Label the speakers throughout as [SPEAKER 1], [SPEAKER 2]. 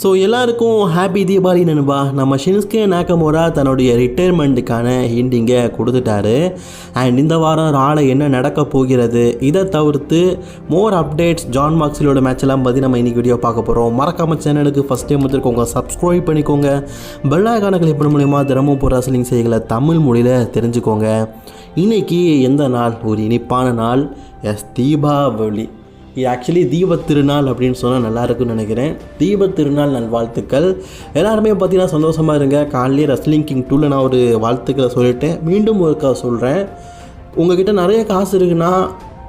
[SPEAKER 1] So எல்லாருக்கும் happy Deepavali நண்பா. நம்ம ஷின்ஸ்கே நாக்கமோரா தன்னுடைய ரிட்டையர்மெண்ட்டுக்கான ஹிண்டிங்கை கொடுத்துட்டாரு. அண்ட் இந்த வாரம் ராலை என்ன நடக்க போகிறது? இதை தவிர்த்து மோர் அப்டேட்ஸ் ஜான் மார்க்ஸிலோட மேட்ச் எல்லாம் பற்றி நம்ம இன்றைக்கி வீடியோ பார்க்க போகிறோம் மறக்காம சேனலுக்கு ஃபஸ்ட் டைம் வந்துருக்கோங்க சப்ஸ்கிரைப் பண்ணிக்கோங்க. பெல்லாக்கான கிளிப்பின் மூலிமா தினமும் போகிற ரசலிங் செய்களை தமிழ் மொழியில் தெரிஞ்சுக்கோங்க. இன்னைக்கு எந்த நாள்? ஒரு இனிப்பான நாள். எஸ் தீபாவளி. இது ஆக்சுவலி தீப திருநாள் அப்படின்னு சொன்னால் நல்லாயிருக்கும்னு நினைக்கிறேன். தீப திருநாள் நல்வாழ்த்துக்கள். எல்லாருமே பார்த்தீங்கன்னா சந்தோஷமாக இருங்க. காலையிலே ரஸ்லிங் கிங் டூவில் நான் ஒரு வாழ்த்துக்களை சொல்லிட்டேன். மீண்டும் ஒருக்கா சொல்கிறேன் உங்ககிட்ட நிறைய காசு இருக்குன்னா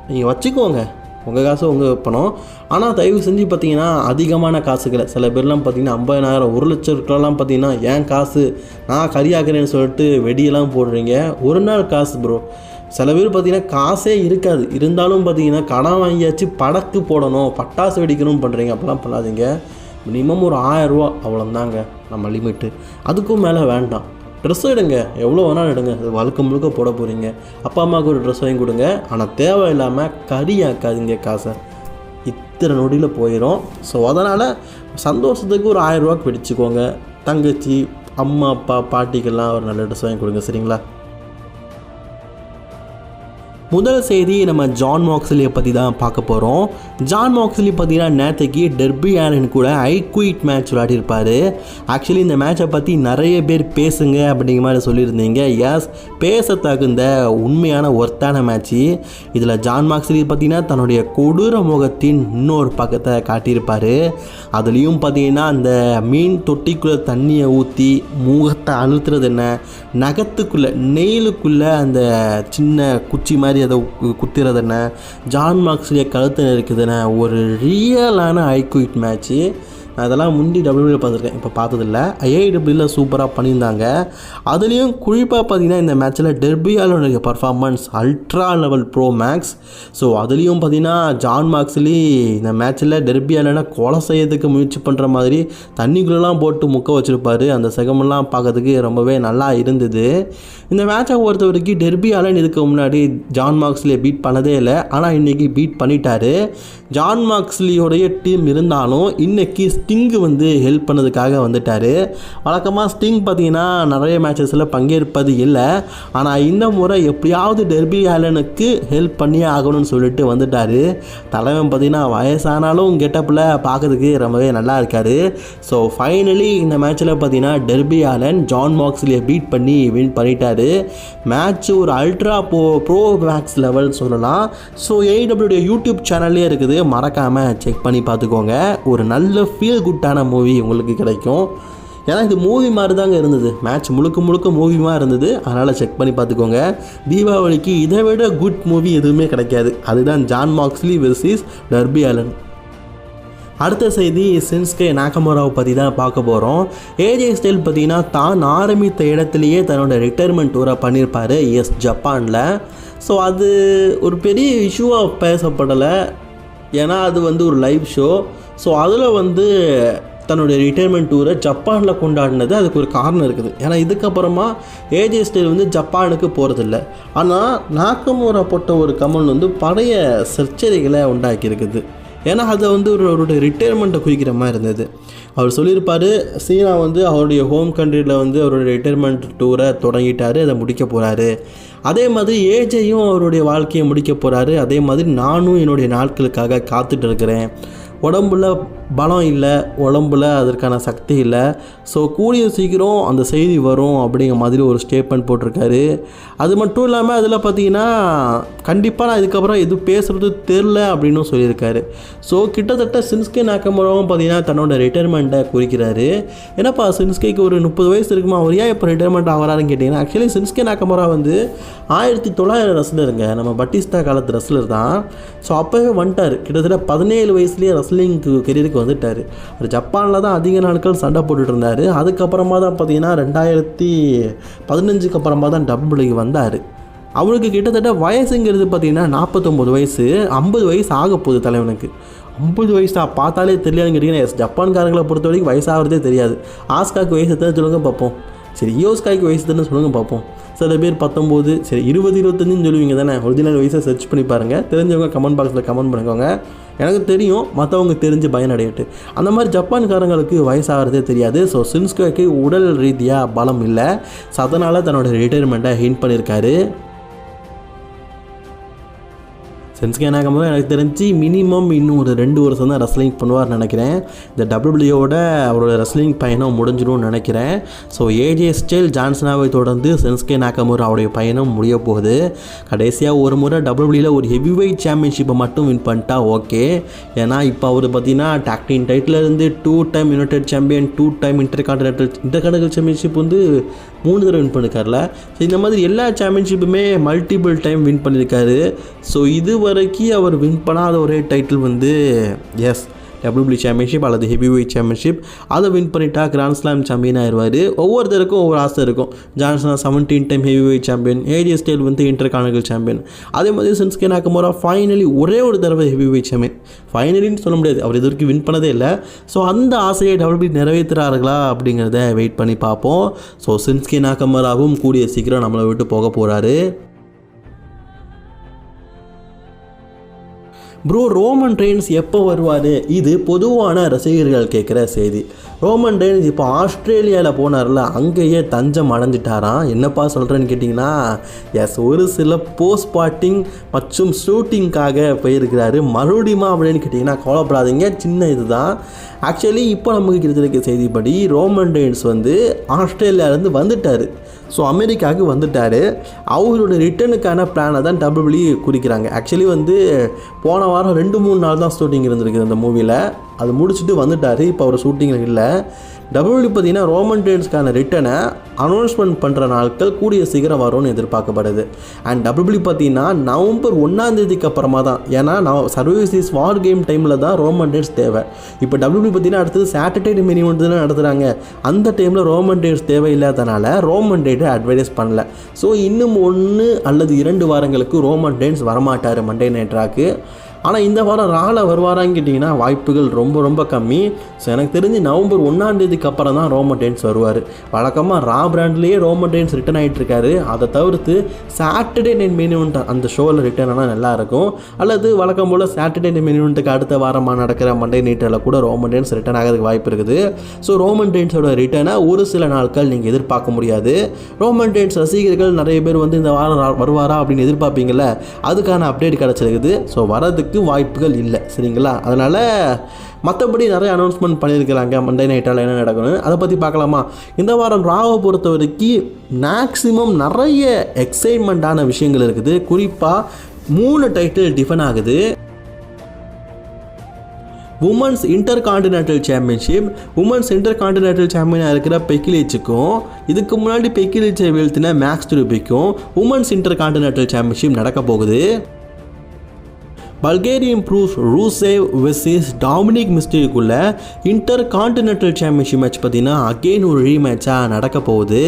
[SPEAKER 1] நீங்கள் வச்சுக்கோங்க. உங்கள் காசு உங்கள் பணம். ஆனால் தயவு செஞ்சு பார்த்தீங்கன்னா அதிகமான காசுகளை சில பேர்லாம் பார்த்தீங்கன்னா ஐம்பதாயிரம் ஒரு லட்சம் இருக்கலாம் பார்த்தீங்கன்னா ஏன் காசு? நான் கரியாக்குறேன்னு சொல்லிட்டு வெடியெல்லாம் போடுறீங்க. ஒரு நாள் காசு ப்ரோ சில பேர் பார்த்தீங்கன்னா காசே இருக்காது. இருந்தாலும் பார்த்தீங்கன்னா கடன் வாங்கியாச்சு படக்கு போடணும் பட்டாசு வெடிக்கணும் பண்ணுறீங்க அப்போலாம் பண்ணாதீங்க. மினிமம் ஒரு ஆயரூவா அவ்வளோந்தாங்க நம்ம லிமிட்டு அதுக்கும் மேலே வேண்டாம். ட்ரெஸ் எடுங்க. எவ்வளோ வேணாலும் எடுங்க. அது வழுக்க முழுக்க போட போகிறீங்க அப்பா அம்மாவுக்கு ஒரு ட்ரெஸ் வாங்கி கொடுங்க. ஆனால் தேவையில்லாமல் ஆக்காதீங்க காசை. இத்தனை நொடியில் போயிடும் ஸோ அதனால் சந்தோஷத்துக்கு ஒரு ஆயிரரூவாக்கு வெடிச்சுக்கோங்க. தங்கச்சி அம்மா அப்பா பாட்டிக்கெல்லாம் ஒரு நல்ல ட்ரெஸ் வாங்கி கொடுங்க. சரிங்களா? முதல் செய்தி நம்ம ஜான் மாக்ஸ்லியை பற்றி தான் பார்க்க போகிறோம் ஜான் மாக்ஸ்லி பார்த்தீங்கன்னா நேற்றுக்கு டெர்பி ஆலன் கூட ஐ குயிட் மேட்ச் விளையாடிருப்பார் ஆக்சுவலி இந்த மேட்சை பற்றி நிறைய பேர் பேசுங்க அப்படிங்கிற மாதிரி சொல்லியிருந்தீங்க. எஸ் பேச தகுந்த உண்மையான ஒர்த்தான மேட்ச்சு இதில் ஜான் மாக்ஸ்லி பார்த்தீங்கன்னா தன்னுடைய கொடூர முகத்தின் இன்னொரு பக்கத்தை காட்டியிருப்பார். அதுலேயும் பார்த்தீங்கன்னா அந்த மீன் தொட்டிக்குள்ளே தண்ணியை ஊற்றி முகத்தை அழுத்துறது என்ன? நகத்துக்குள்ளே நெயிலுக்குள்ளே அந்த சின்ன குச்சி மாதிரி அதை கு- ஜான் மார்க்ஸ்லேயே கழுத்து இருக்குதுன்னு ஒரு ரியலான ஐக்யூட் மேட்ச்சு அதெல்லாம் முந்தி டபிள்யூ பார்த்துருக்கேன். இப்போ பார்த்ததில்ல. ஏஐடபிள்யூவில் சூப்பராக பண்ணியிருந்தாங்க. அதுலேயும் குறிப்பாக பார்த்தீங்கன்னா இந்த மேட்ச்சில் டெர்பியாலுடைய performance ultra level pro max so அதுலேயும் பார்த்தீங்கன்னா ஜான் மார்க்ஸ்லி இந்த மேட்ச்சில் டெர்பியாலனா கொலை செய்யறதுக்கு முயற்சி பண்ணுற மாதிரி தண்ணிக்குள்ளெல்லாம் போட்டு முக்க வச்சுருப்பாரு. அந்த செகமெல்லாம் பார்க்கறதுக்கு ரொம்பவே நல்லா இருந்தது. இந்த மேட்சை பொறுத்த வரைக்கும் டெர்பி ஆலன் இதுக்கு முன்னாடி ஜான் மார்க்ஸ்லியை பீட் பண்ணதே இல்லை. ஆனால் இன்றைக்கி பீட் பண்ணிட்டாரு. ஜான் மார்க்ஸ்லியோடைய டீம் இருந்தாலும் இன்றைக்கி ஸ்டிங்கு வந்து ஹெல்ப் பண்ணதுக்காக வந்துட்டார். வழக்கமாக ஸ்டிங் பார்த்தீங்கன்னா நிறைய மேட்சஸில் பங்கேற்பது இல்லை. ஆனால் இந்த முறை எப்படியாவது டெர்பி ஆலனுக்கு ஹெல்ப் பண்ணியே ஆகணும்னு சொல்லிட்டு வந்துட்டார். தலைவன் பார்த்தீங்கன்னா வயசானாலும் கெட்டப்பில் பார்க்கறதுக்கு ரொம்பவே நல்லா இருக்கார். ஸோ ஃபைனலி இந்த மேட்ச்சில் பார்த்தீங்கன்னா டெர்பி ஆலன் ஜான் மார்க்ஸ்லியை பீட் பண்ணி வின் பண்ணிட்டார். மேட்ச் ஒரு அல்ட்ரா போ ப்ரோ மேக்ஸ் லெவல் சொல்லலாம். ஸோ ஏடபிள்யூடைய யூடியூப் சேனல்லே இருக்குது. மறக்காமல் செக் பண்ணி பார்த்துக்கோங்க. ஒரு நல்ல ஃபீல் குட்டான மூவி உங்களுக்கு கிடைக்கும். ஏன்னா இது மூவி மாதிரி தாங்க இருந்தது. மேட்ச் முழுக்க முழுக்க மூவிமாக இருந்தது. அதனால் செக் பண்ணி பார்த்துக்கோங்க. தீபாவளிக்கு இதை விட குட் மூவி எதுவுமே கிடைக்காது. அதுதான் John Moxley versus Darby Allin அடுத்த செய்தி சின்ஸ்கே நாகமோராவை பற்றி தான் பார்க்க போகிறோம் ஏஜே ஸ்டைல் பார்த்தீங்கன்னா தான் ஆரம்பித்த இடத்துலையே தன்னோட ரிட்டையர்மெண்ட் டூரை பண்ணியிருப்பாரு எஸ் ஜப்பானில் ஸோ அது ஒரு பெரிய இஷ்யூவாக பேசப்படலை. ஏன்னா அது வந்து ஒரு லைவ் ஷோ ஸோ அதில் வந்து தன்னுடைய ரிட்டையர்மெண்ட் டூரை ஜப்பானில் கொண்டாடினது அதுக்கு ஒரு காரணம் இருக்குது. ஏன்னா இதுக்கப்புறமா ஏஜே ஸ்டைல் வந்து ஜப்பானுக்கு போகிறதில்ல ஆனால் நாக்கமோரா போட்ட ஒரு கமல் வந்து பழைய சர்ச்சரிகளை உண்டாக்கியிருக்குது. ஏன்னா அதை வந்து ஒரு அவருடைய ரிட்டையர்மெண்ட்டை குறிக்கிற மாதிரி இருந்தது. அவர் சொல்லியிருப்பார் சீனா வந்து அவருடைய ஹோம் கண்ட்ரியில் வந்து அவருடைய ரிட்டையர்மெண்ட் டூரை தொடங்கிட்டார் அதை முடிக்க போகிறாரு அதே மாதிரி ஏஜையும் அவருடைய வாழ்க்கையை முடிக்க போகிறாரு அதே மாதிரி நானும் என்னுடைய நாட்களுக்காக காத்துட்டு இருக்கிறேன். உடம்புல பலம் இல்லை உடம்புல அதற்கான சக்தி இல்லை. ஸோ கூடிய சீக்கிரம் அந்த செய்தி வரும் அப்படிங்கிற மாதிரி ஒரு ஸ்டேட்மெண்ட் போட்டிருக்காரு. அது மட்டும் இல்லாமல் அதில் பார்த்தீங்கன்னா கண்டிப்பாக நான் இதுக்கப்புறம் எதுவும் பேசுகிறது தெரில அப்படின்னு சொல்லியிருக்காரு. ஸோ கிட்டத்தட்ட சின்ஸ்கே நாக்கமராவும் பார்த்தீங்கன்னா தன்னோட ரிட்டையர்மெண்ட்டை குறிக்கிறாரு. ஏன்னாப்பா சின்ஸ்கேக்கு ஒரு முப்பது வயசு இருக்குமா? அவர் ஏன் இப்போ ரிட்டையர்மெண்ட் ஆகிறாருன்னு கேட்டிங்கன்னா ஆக்சுவலி சின்ஸ்கே நாக்கமரா வந்து ஆயிரத்தி தொள்ளாயிரம் ரெஸ்லருங்க நம்ம பட்டிஸ்டா காலத்து ரெஸ்லர் தான். ஸோ அப்போவே வந்துட்டார். கிட்டத்தட்ட பதினேழு வயசுலேயே ரெஸ்லிங்க்கு கெரியருக்கு வந்துட்டார். அவர் ஜப்பானில் தான் அதிக நாட்கள் சண்டை போட்டுட்டு இருந்தார். அதுக்கப்புறமா தான் பார்த்தீங்கன்னா ரெண்டாயிரத்தி பதினஞ்சுக்கு அப்புறமா தான் டபுள்யூக்கு வந்தார். அவருக்கு கிட்டத்தட்ட வயசுங்கிறது பார்த்தீங்கன்னா நாற்பத்தொம்போது வயசு ஐம்பது வயசு ஆக போகுது தலைவனுக்கு. ஐம்பது வயசு நான் பார்த்தாலே தெரியலன்னு கேட்டிங்கன்னா எஸ் ஜப்பான்காரங்களை பொறுத்த வரைக்கும் வயசாகிறதே தெரியாது. ஆஸ்காக்கு வயசு எத்தனை சொல்லுங்க பார்ப்போம். சரி யோஸ்காய்க்கு வயசு தானே சொல்லுங்கள் பார்ப்போம். சில பேர் பத்தொம்போது சரி இருபது இருபத்தஞ்சுன்னு சொல்லுவீங்க தானே? ஒரிஜினல் வயசை சர்ச் பண்ணி பாருங்கள் தெரிஞ்சவங்க கமெண்ட் பாக்ஸில் கமெண்ட் பண்ணிக்கோங்க. எனக்கு தெரியும் மற்றவங்க தெரிஞ்சு பயனடையட்டு. அந்த மாதிரி ஜப்பான்காரங்களுக்கு வயசாகிறதே தெரியாது. ஸோ சின்ஸ்கோக்கு உடல் ரீதியாக பலம் இல்லை. ஸோ அதனால் தன்னோட ரிட்டையர்மெண்ட்டை ஹிண்ட் பண்ணியிருக்காரு சென்ஸ்கே நாகமோ எனக்கு தெரிஞ்சு மினிமம் இன்னும் ஒரு ரெண்டு வருஷம் தான் ரெஸ்லிங் பண்ணுவார்னு நினைக்கிறேன். இந்த டபிள்யூபிள்யூவோட அவரோட ரெஸ்லிங் பயணம் முடிஞ்சிடும்னு நினைக்கிறேன். ஸோ ஏஜே ஸ்டைல் ஜான்சனாவை தொடர்ந்து சென்ஸ்கே நாகமூர் அவருடைய பயணம் முடிய போகுது. கடைசியாக ஒரு முறை டபிள்யூபிள்யூவில் ஒரு ஹெவி வெயிட் சாம்பியன்ஷிப்பை மட்டும் வின் பண்ணிட்டா ஓகே ஏன்னா இப்போ அவர் பார்த்தீங்கன்னா டாக்டின் டைட்டில் இருந்து two time United champion two time intercontinental intercontinental championship வந்து மூணு தடவை வின் பண்ணிருக்காருல ஸோ இந்த மாதிரி எல்லா சாம்பியன்ஷிப்புமே மல்டிபிள் டைம் வின் பண்ணியிருக்காரு ஸோ இது வரைக்கும் அவர் வின் பண்ணாத ஒரே டைட்டில் வந்து எஸ் டபிள்யூபிள்யூ சாம்பியன்ஷிப் அல்லது ஹெவி வெயிட் சாம்பியன்ஷிப் அதை வின் பண்ணிட்டா கிராண்ட் ஸ்லாம் சாம்பியன் ஆயிடுவார் ஒவ்வொருத்தருக்கும் ஒவ்வொரு ஆசை இருக்கும். ஜான்சனா seventeen time heavyweight champion AJ Styles வந்து இன்டர் கானகல் சாம்பியன் அதே மாதிரி சின்ஸ்கே நாக்கமோரா ஃபைனலி ஒரே ஒரு தடவை ஹெவி வெயிட் சாம்பியன் ஃபைனலின்னு சொல்ல முடியாது. அவர் இது வரைக்கும் வின் பண்ணதே இல்லை. ஸோ அந்த ஆசையை டபிள்யூபி நிறைவேற்றுறார்களா அப்படிங்கிறத வெயிட் பண்ணி பார்ப்போம். ஸோ சின்ஸ்கே நாக்கமராவும் கூடிய சீக்கிரம் நம்மளை விட்டு போக போகிறாரு ப்ரோ ரோமன் ரெயின்ஸ் எப்போ வருவார்? இது பொதுவான ரசிகர்கள் கேட்குற செய்தி. ரோமன் ரெயின்ஸ் இப்போ ஆஸ்திரேலியாவில் போனார்ல அங்கேயே தஞ்சம் அடைஞ்சிட்டாராம். என்னப்பா சொல்கிறேன்னு கேட்டிங்கன்னா எஸ் ஒரு சில போஸ்ட் பார்ட்டிங் மற்றும் ஷூட்டிங்காக போயிருக்கிறாரு. மறுபடியுமா அப்படின்னு கேட்டிங்கன்னா கோலப்படாதீங்க சின்ன இதுதான். ஆக்சுவலி இப்போ நமக்கு கிடைச்சிருக்க செய்திப்படி ரோமன் ரெயின்ஸ் வந்து ஆஸ்திரேலியாவிலேருந்து வந்துட்டார். ஸோ அமெரிக்காவுக்கு வந்துட்டார். அவங்களோட ரிட்டனுக்கான பிளானை தான் டபிள்யூ குறிக்கிறாங்க. ஆக்சுவலி வந்து போன வாரம் ரெண்டு மூணு நாள் தான் ஷூட்டிங் இருந்திருக்குது அந்த மூவியில் அது முடிச்சுட்டு வந்துட்டார் இப்போ அவர் ஷூட்டிங்கில் இல்லை. டபிள்யூ பார்த்தீங்கன்னா ரோமன் டேன்ஸ்க்கான ரிட்டனை அனௌன்ஸ்மெண்ட் பண்ணுற நாட்கள் கூடிய சீக்கிரம் வரும்னு எதிர்பார்க்கப்படுது. அண்ட் டபிள்யூ பார்த்தீங்கன்னா நவம்பர் ஒன்றாந்தேதிக்கு அப்புறமா தான் ஏன்னா நான் சர்வீசஸ் வார் கேம் டைமில் தான் ரோமன் டேன்ஸ் தேவை. இப்போ டபிள்யூ பார்த்தீங்கன்னா அடுத்தது சாட்டர்டே மினி தான் நடத்துகிறாங்க அந்த டைமில் ரோமன் டேட்ஸ் தேவையில்லாதனால ரோமன் டேட்டை அட்வர்டைஸ் பண்ணல. ஸோ இன்னும் ஒன்று அல்லது இரண்டு வாரங்களுக்கு ரோமன் டேன்ஸ் வரமாட்டார் மண்டே நைட்ராக்கு ஆனால் இந்த வாரம் ரால வருவாரான்னு கேட்டிங்கன்னா வாய்ப்புகள் ரொம்ப ரொம்ப கம்மி. ஸோ எனக்கு தெரிஞ்சு நவம்பர் ஒன்றாம் தேதிக்கு அப்புறம் தான் ரோமன் டென்ஸ் வருவார். வழக்கமாக ரா பிராண்ட்லேயே ரோமன் டென்ஸ் ரிட்டர்ன் ஆகிட்டு இருக்காரு அதை தவிர்த்து சாட்டர்டே நைட் மெனியூன்ட் அந்த ஷோவில் ரிட்டர்ன் ஆனால் நல்லாயிருக்கும் அல்லது வழக்கம் போல் சாட்டர்டே நைட் மெனியூன்ட்டுக்கு அடுத்த வாரமாக நடக்கிற மண்டே நைட்டில் கூட ரோமன் டென்ஸ் ரிட்டர்ன் ஆகிறதுக்கு வாய்ப்பு இருக்குது. ஸோ ரோமன் டென்ஸோட ரிட்டர்னை ஒரு சில நாட்கள் நீங்கள் எதிர்பார்க்க முடியாது. ரோமன் டென்ஸ் ரசிகர்கள் நிறைய பேர் வந்து இந்த வாரம் வருவாரா? அப்படின்னு எதிர்பார்ப்பீங்கள்ல அதுக்கான அப்டேட் கிடச்சிருக்குது. ஸோ வரதுக்கு வாய்ப்புகள் இல்லை சரிங்களா? அதனால் மற்றபடி நிறைய அனௌன்ஸ்மெண்ட் பண்ணியிருக்கிறாங்க. மண்டே நைட்டால் என்ன நடக்கணும் அதை பற்றி பார்க்கலாமா? இந்த வாரம் ராவை பொறுத்த வரைக்கும் மேக்ஸிமம் நிறைய எக்ஸைட்மெண்ட்டான விஷயங்கள் இருக்குது. குறிப்பாக மூணு டைட்டில் டிஃபன் ஆகுது. Women's intercontinental championship women's intercontinental சாம்பியனாக இருக்கிற பெக்கிலேச்சுக்கும் இதுக்கு முன்னாடி பெக்கிலேச்சை வீழ்த்தின மேக்ஸ் டுபிக்கும் உமன்ஸ் இன்டர் கான்டினென்டல் சாம்பியன்ஷிப் நடக்க போகுது. Bulgarian Brute Rusev versus Dominik மிஸ்டேக்குள்ள intercontinental championship match பார்த்தீங்கன்னா அகெயின் ஒரு ரீமேட்சாக நடக்க போகுது.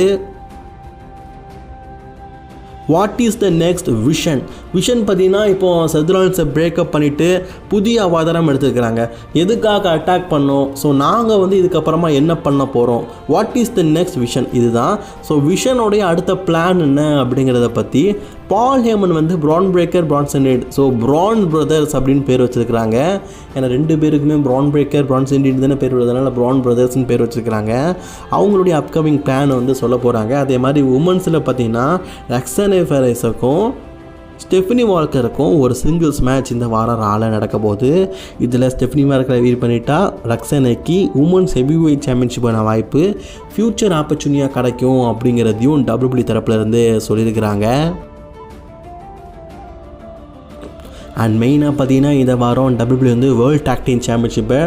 [SPEAKER 1] What is the next vision vision பார்த்தீங்கன்னா இப்போ செதுரான்ஸை பிரேக்கப் பண்ணிவிட்டு புதிய அவதாரம் எடுத்துருக்கிறாங்க. எதுக்காக அட்டாக் பண்ணோம்? ஸோ நாங்கள் வந்து இதுக்கப்புறமா என்ன பண்ண போகிறோம் what is the next vision இதுதான். ஸோ விஷனுடைய அடுத்த பிளான் என்ன அப்படிங்கிறத பற்றி பால் ஹேமன் வந்து ப்ரான் பிரேக்கர் பிரான்சன்டேட் ஸோ ப்ரான் பிரதர்ஸ் அப்படின்னு பேர் வச்சிருக்கிறாங்க. ஏன்னா ரெண்டு பேருக்குமே ப்ரான் பிரேக்கர் பிரான்சன்டேட் தானே பேர் வருதுனால ப்ரான் பிரதர்ஸ்னு பேர் வச்சிருக்கிறாங்க. அவங்களுடைய அப்கமிங் பிளான் வந்து சொல்ல போகிறாங்க அதே மாதிரி உமன்ஸில் பார்த்தீங்கன்னா ரக்ஸனே ஃபெரைஸுக்கும் ஸ்டெஃபினி வால்கருக்கும் ஒரு சிங்கிள்ஸ் மேட்ச் இந்த வாரம் ரால நடக்க போகுது. இதில் ஸ்டெஃபினி வால்கரை வீர் பண்ணிட்டா ரக்ஸனைக்கு உமன்ஸ் ஹெவி வெயிட் சாம்பியன்ஷிப்பான வாய்ப்பு ஃப்யூச்சர் ஆப்பர்ச்சுனியாக கிடைக்கும் அப்படிங்கிறதையும் டபிள்யூபிள்யூ தரப்புலேருந்து சொல்லியிருக்கிறாங்க. அண்ட் மெயினாக பார்த்தீங்கன்னா இந்த வாரம் டபிள்யூபிள்யூ வந்து வேர்ல்ட் டாக்டிங் சாம்பியன்ஷிப்பை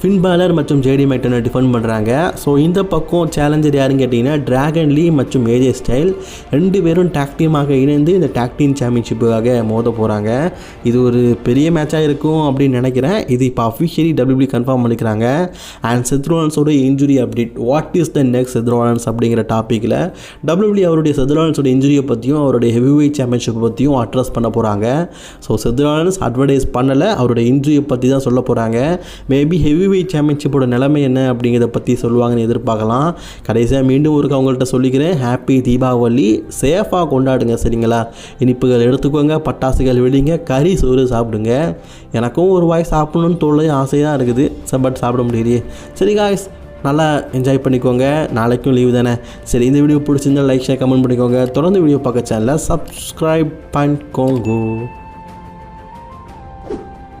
[SPEAKER 1] ஃபின் பேலர் மற்றும் ஜேடி மைட்டனை டிஃபெண்ட் பண்ணுறாங்க ஸோ இந்த பக்கம் சேலஞ்சர் யாருன்னு கேட்டிங்கன்னா ட்ராகன் லீ மற்றும் ஏஜே ஸ்டைல் ரெண்டு பேரும் டாக் டீமாக இணைந்து இந்த டாக் டீம் சாம்பியன்ஷிப்புக்காக மோத போகிறாங்க இது ஒரு பெரிய மேட்சாக இருக்கும் அப்படின்னு நினைக்கிறேன். இது இப்போ அஃபிஷியலி டபிள்யூபி கன்ஃபார்ம் பண்ணிக்கிறாங்க. And செத்ரோலன்ஸோட injury update what is the next Seth Rollins அப்படிங்கிற டாப்பிக்கில் டபிள்யூபி அவருடைய செத்ரோலன்ஸோட இன்ஜுரியை பற்றியும் அவருடைய ஹெவி வெயிட் சாம்பியன்ஷிப்பை பற்றியும் அட்ரஸ் பண்ண போகிறாங்க ஸோ செத்ரோலன்ஸ் அட்வர்டைஸ் பண்ணலை. அவருடைய இன்ஜுரியை பற்றி தான் சொல்ல போகிறாங்க மேபி ஹெவி ஹெவி சாம்பியன்ஷிப்போட நிலைமை என்ன அப்படிங்கிறத பற்றி சொல்லுவாங்கன்னு எதிர்பார்க்கலாம். கடைசியாக மீண்டும் ஒரு அவங்கள்ட்ட சொல்லிக்கிறேன். ஹாப்பி தீபாவளி. சேஃபாக கொண்டாடுங்க சரிங்களா? இனிப்புகள் எடுத்துக்கோங்க பட்டாசுகள் வெடிங்க கறி சோறு சாப்பிடுங்க. எனக்கும் ஒரு வாய் சாப்பிடணும்னு தோல்ல ஆசையாக இருக்குது. பட் சாப்பிட முடியலையே. சரி காய்ஸ் நல்லா என்ஜாய் பண்ணிக்கோங்க. நாளைக்கும் லீவு தானே. சரி இந்த வீடியோ பிடிச்சிருந்தா லைக் ஷேர் கமெண்ட் பண்ணிக்கோங்க. தொடர்ந்து வீடியோ பார்க்க சேனலை சப்ஸ்கிரைப் பண்ணிக்கோங்க.